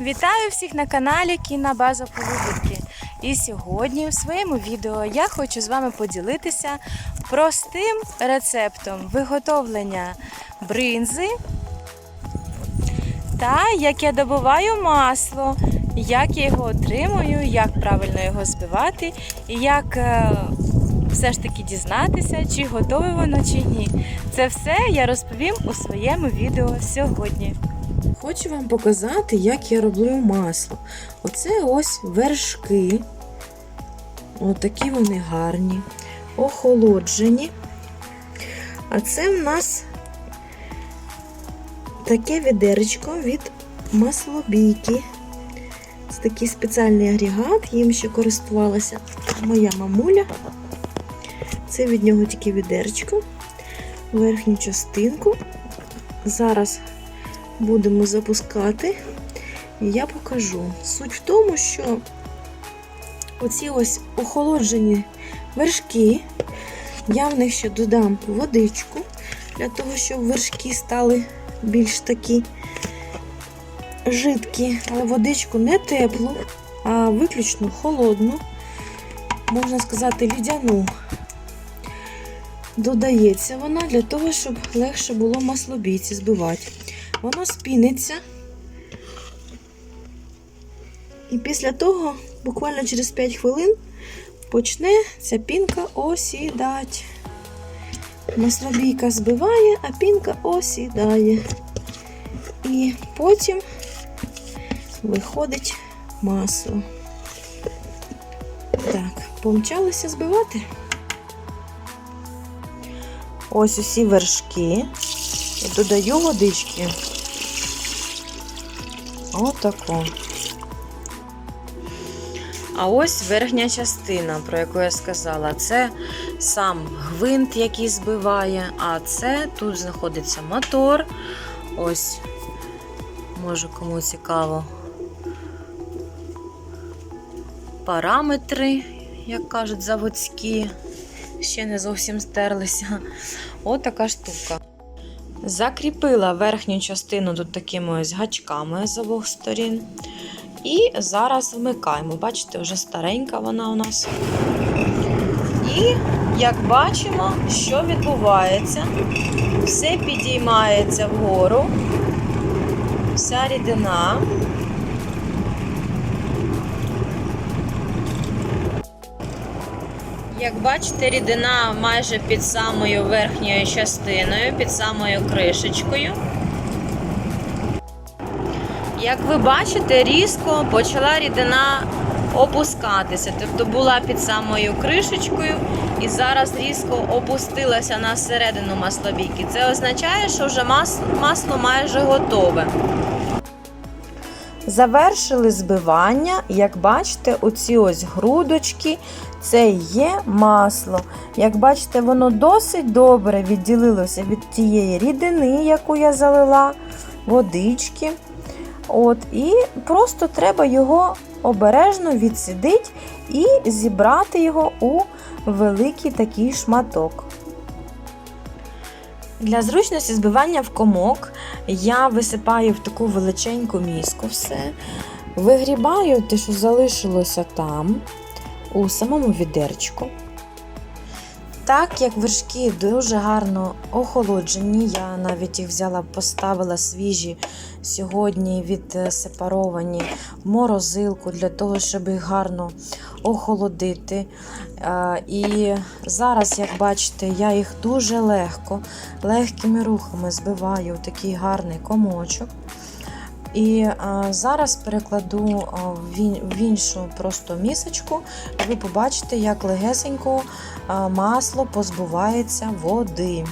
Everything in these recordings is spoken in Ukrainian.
Вітаю всіх на каналі Кінобаза Полугідки. І сьогодні у своєму відео я хочу з вами поділитися простим рецептом виготовлення бринзи та як я добуваю масло, як я його отримую, як правильно його збивати і як е, все ж таки дізнатися, чи готове воно чи ні. Це все я розповім у своєму відео сьогодні. Хочу вам показати, як я роблю масло. Оце ось вершки. Отакі вони гарні, охолоджені. А це в нас таке відеречко від маслобійки. Це такий спеціальний агрегат, їм ще користувалася моя мамуля. Це від нього тільки відеречко, верхню частинку. Зараз будемо запускати, я покажу. Суть в тому, що оці ось охолоджені вершки, я в них ще додам водичку, для того, щоб вершки стали більш такі жидкі, але водичку не теплу, а виключно холодну, можна сказати, лідяну. Додається вона для того, щоб легше було маслобійці збивати. Воно спіниться. І після того, буквально через 5 хвилин, почне ця пінка осідати. Маслобійка збиває, а пінка осідає. І потім виходить масло. Так, помчалися збивати. Ось усі вершки. Додаю водички. Отако. А ось верхня частина, про яку я сказала, це сам гвинт, який збиває, а це тут знаходиться мотор. Ось, може кому цікаво. Параметри, як кажуть, заводські, ще не зовсім стерлися. Отака штука. Закріпила верхню частину тут такими ось гачками з обох сторін. І зараз вмикаємо. Бачите, вже старенька вона у нас. І, як бачимо, що відбувається, все підіймається вгору, вся рідина. Як бачите, рідина майже під самою верхньою частиною, під самою кришечкою. Як ви бачите, різко почала рідина опускатися, тобто була під самою кришечкою і зараз різко опустилася на середину маслобійки. Це означає, що вже масло майже готове. Завершили збивання, як бачите, оці ось грудочки, це є масло. Як бачите, воно досить добре відділилося від тієї рідини, яку я залила, водички. От, І просто треба його обережно відсидити і зібрати його у великий такий шматок. Для зручності збивання в комок я висипаю в таку величеньку міску все, вигрібаю те, що залишилося там, у самому відерчику. Так як вершки дуже гарно охолоджені, я навіть їх взяла, поставила свіжі сьогодні відсепаровані в морозилку для того, щоб їх гарно охолодити. І зараз, як бачите, я їх дуже легко, легкими рухами збиваю в такий гарний комочок. І а, зараз перекладу а, в, ін, в іншу просто місочку, ви побачите, як легесенько а, масло позбувається води.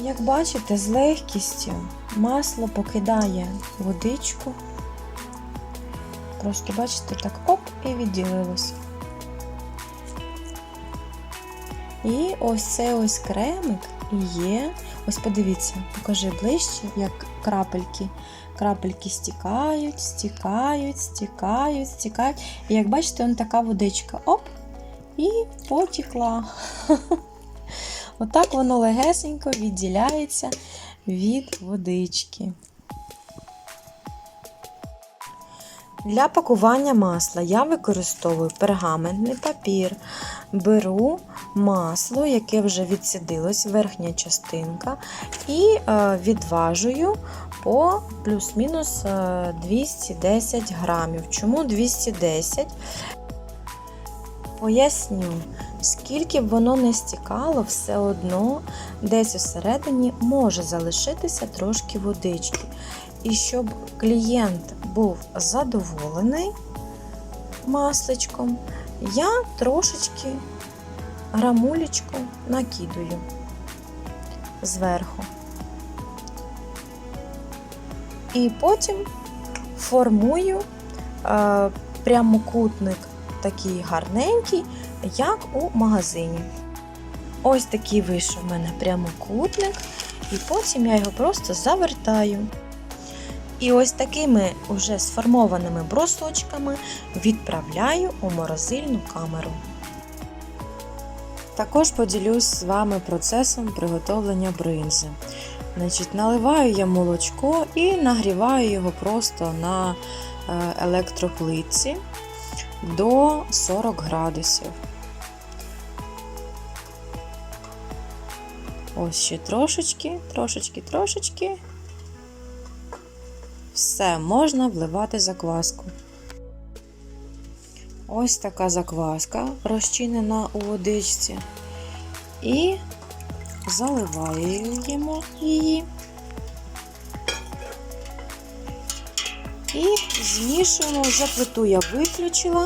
Як бачите, з легкістю масло покидає водичку. Просто, бачите, так оп, і відділилося. І ось це ось кремик є. Ось подивіться, покажи ближче, як крапельки. Крапельки стікають, стікають, стікають, стікають. І як бачите, он така водичка. Оп! І потікла. Отак воно легесенько відділяється від водички. Для пакування масла я використовую пергаментний папір, беру масло, яке вже відсідилось, верхня частинка, і е, відважую по плюс-мінус е, 210 грамів. Чому 210? Поясню, скільки б воно не стікало, все одно десь усередині може залишитися трошки водички. І щоб клієнт був задоволений масличком, я трошечки грамулечку накидаю зверху. І потім формую е, прямокутник такий гарненький, як у магазині. Ось такий вийшов в мене прямокутник, і потім я його просто завертаю. І ось такими уже сформованими брусочками відправляю у морозильну камеру. Також поділюсь з вами процесом приготовлення бринзи. Значить, наливаю я молочко і нагріваю його просто на е, електроплитці до 40 градусів. Ось ще трошечки, трошечки, трошечки. Все, можна вливати закваску. Ось така закваска розчинена у водичці. І заливаємо її. І змішуємо, вже плиту я виключила.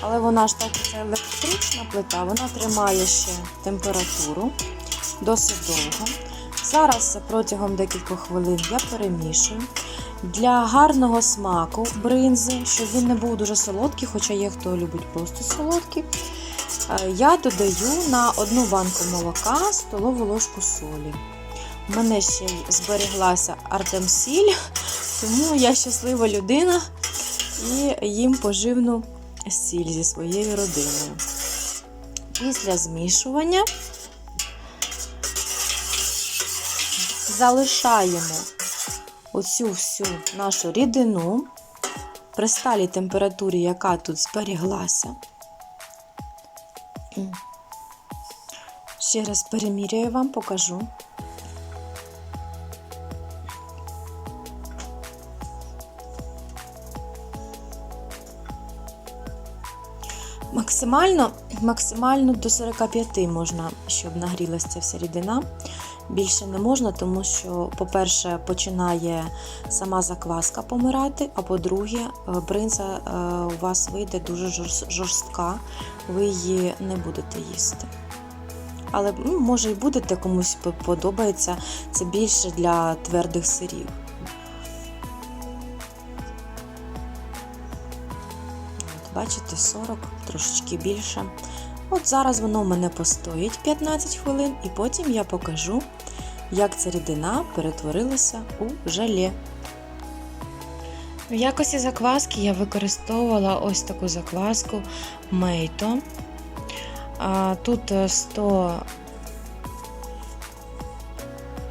Але вона ж так це електрична плита, вона тримає ще температуру досить довго. Зараз протягом декількох хвилин я перемішую. Для гарного смаку бринзи, щоб він не був дуже солодкий, хоча є хто любить просто солодкий, е, я додаю на одну банку молока столову ложку солі. У мене ще й збереглася артемсіль, тому я щаслива людина і їм поживну сіль зі своєю родиною. Після змішування залишаємо оцю всю нашу рідину при сталій температурі, яка тут зберіглася. Ще раз переміряю вам, покажу. Максимально, максимально до 45 можна, щоб нагрілася ця вся рідина. Більше не можна, тому що, по-перше, починає сама закваска помирати, а по-друге, е, бринза е, у вас вийде дуже жорстка, ви її не будете їсти. Але ну, може і будете комусь подобається. Це більше для твердих сирів. От, бачите, 40, трошечки більше. От зараз воно в мене постоїть 15 хвилин, і потім я покажу, як ця рідина перетворилася у желе. В якості закваски я використовувала ось таку закваску Мейто. Тут е, 100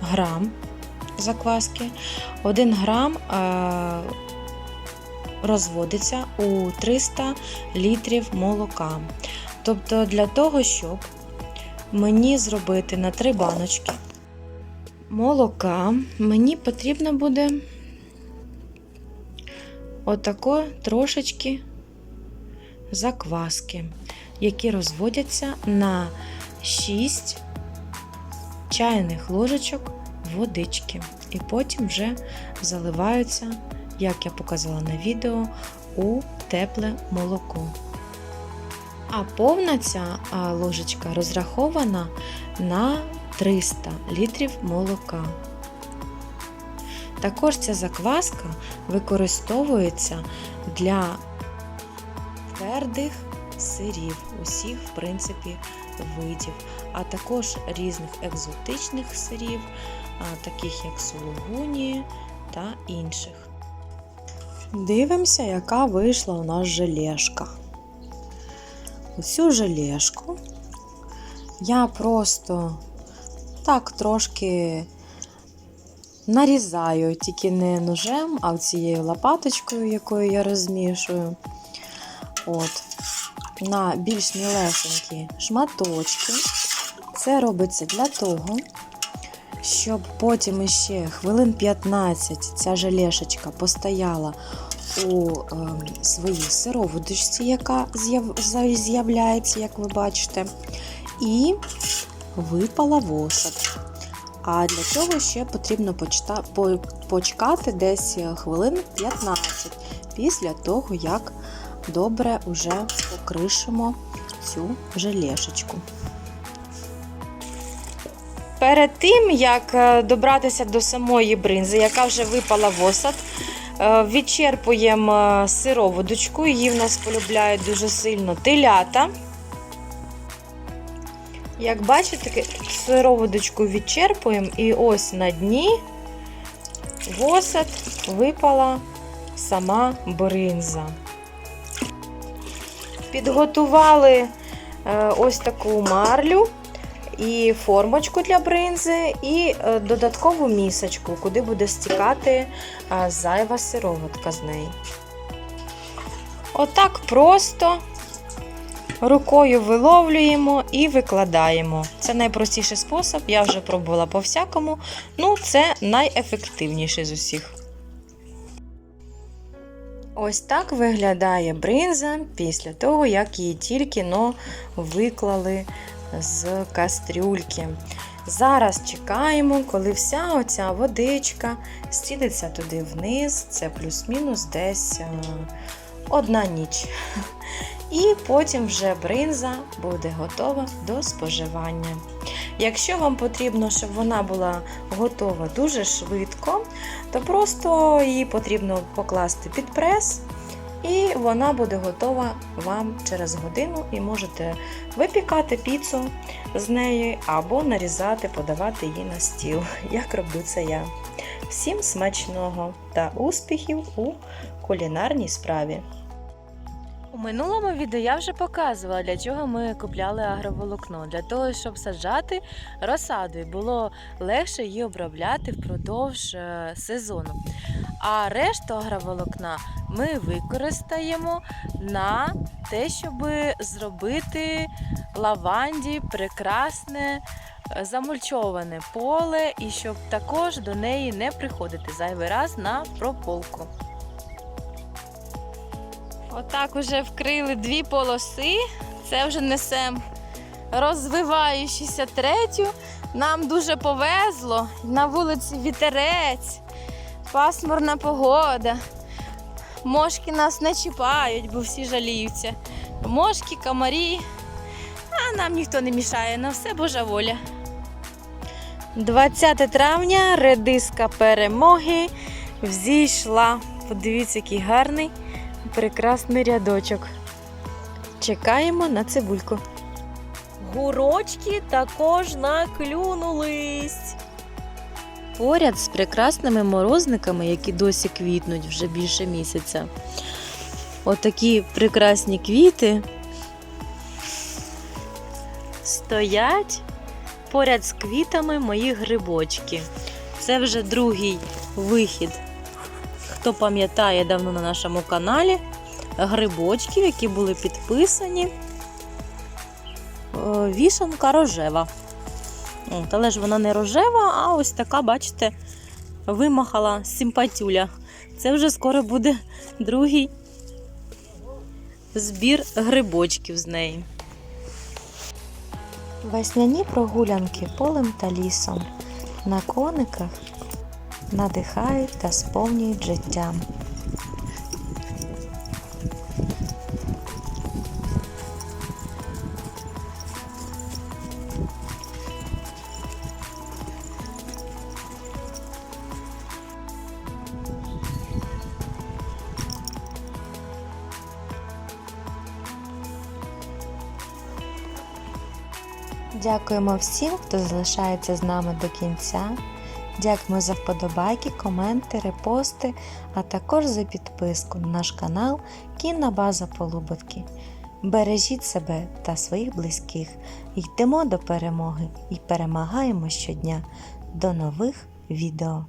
грам закваски. 1 грам е, розводиться у 300 літрів молока. Тобто для того, щоб мені зробити на 3 баночки молока, мені потрібно буде отако трошечки закваски, які розводяться на 6 чайних ложечок водички. І потім вже заливаються, як я показала на відео, у тепле молоко. А повна ця ложечка розрахована на 300 літрів молока. Також ця закваска використовується для твердих сирів, усіх, в принципі, видів, а також різних екзотичних сирів, таких як сулугуні та інших. Дивимося, яка вийшла у нас желешка. Оцю желешку я просто так трошки нарізаю тільки не ножем, а цією лопаточкою, якою я розмішую. От, на більш мілесенькі шматочки. Це робиться для того, щоб потім іще хвилин 15 ця желешечка постояла у е, своїй сироводочці, яка з'яв- з'являється, як ви бачите, і випала в. А для цього ще потрібно почекати десь хвилин 15 після того, як добре вже покришимо цю желешечку. Перед тим, як е, добратися до самої бринзи, яка вже випала в осад, е, відчерпуємо е, сироводочку. Її в нас полюбляють дуже сильно телята. Як бачите, сироводочку відчерпуємо, і ось на дні в осад випала сама бринза. Підготували е, ось таку марлю і формочку для бринзи, і е, додаткову місочку, куди буде стікати е, зайва сироватка з неї. Отак просто рукою виловлюємо і викладаємо. Це найпростіший спосіб, я вже пробувала по всякому. Ну, це найефективніший з усіх. Ось так виглядає бринза після того, як її тільки но виклали з кастрюльки. Зараз чекаємо, коли вся оця водичка стілиться туди вниз, це плюс-мінус десь е, одна ніч. І потім вже бринза буде готова до споживання. Якщо вам потрібно, щоб вона була готова дуже швидко, то просто її потрібно покласти під прес, і вона буде готова вам через годину, і можете випікати піцу з неї або нарізати, подавати її на стіл, як роблю це я. Всім смачного та успіхів у кулінарній справі! Минулому відео я вже показувала, для чого ми купляли агроволокно. Для того, щоб саджати розсаду і було легше її обробляти впродовж е, сезону. А решту агроволокна ми використаємо на те, щоб зробити лаванді прекрасне е, замульчоване поле, і щоб також до неї не приходити зайвий раз на прополку. Отак уже вкрили дві полоси. Це вже несемо розвиваючися третю. Нам дуже повезло. На вулиці вітерець, пасмурна погода. Мошки нас не чіпають, бо всі жаліються. Мошки, комарі. А нам ніхто не мішає, на все Божа воля. 20 травня редиска перемоги взійшла. Подивіться, який гарний прекрасний рядочок. Чекаємо на цибульку. Гурочки також наклюнулись. Поряд з прекрасними морозниками, які досі квітнуть вже більше місяця. Отакі прекрасні квіти стоять поряд з квітами мої грибочки. Це вже другий вихід хто пам'ятає давно на нашому каналі грибочків, які були підписані. Е, Вішанка рожева. От, але ж вона не рожева, а ось така, бачите, вимахала симпатюля. Це вже скоро буде другий збір грибочків з неї. Весняні прогулянки полем та лісом. На кониках надихають та сповнюють життям. Дякуємо всім, хто залишається з нами до кінця. Дякуємо за вподобайки, коменти, репости, а також за підписку на наш канал Кінна База Полубовки. Бережіть себе та своїх близьких. Йдемо до перемоги і перемагаємо щодня. До нових відео!